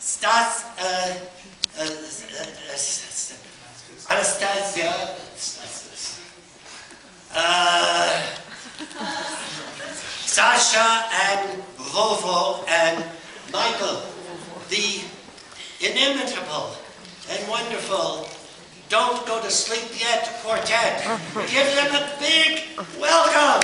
Стас, е, е, с- е, е, с- с- Анастасія, Стас, е, Sasha and Volvo and Michael, the inimitable and wonderful Don't Go to Sleep Yet quartet. Give them a big welcome.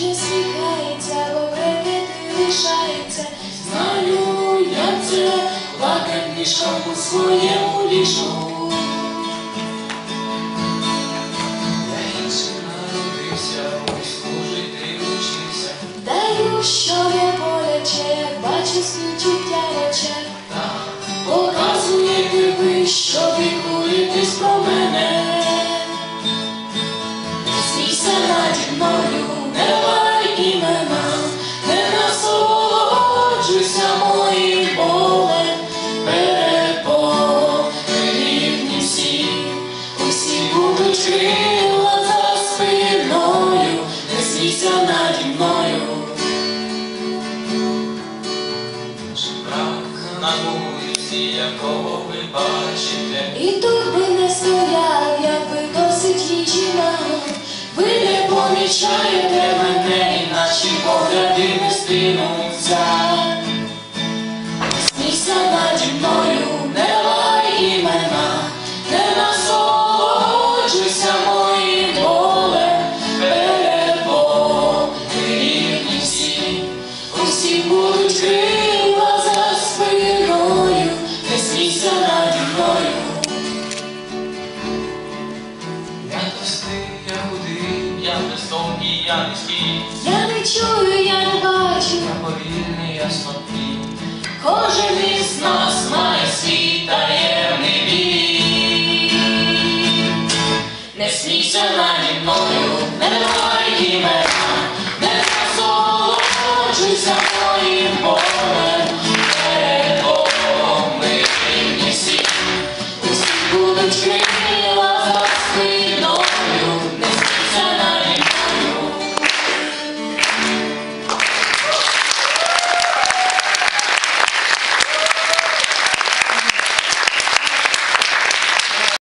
Не сміхається, бо ти лишається. Знаю, я це плакать мішком у своєму ліжку. Смійся наді мною. Брак на вулиці, якого ви бачите, і тут би не стояв, ви досить їжі мав. ви не помічаєте Учила за спиною, не смійся наді мною. Я тостий, я худий, я високий, я низький. Я не чую, я не бачу. Я повільний, я слабкий. Кожен із нас має свій таємний. Не смійся наді мною, не давай імена, не засолоджуйся.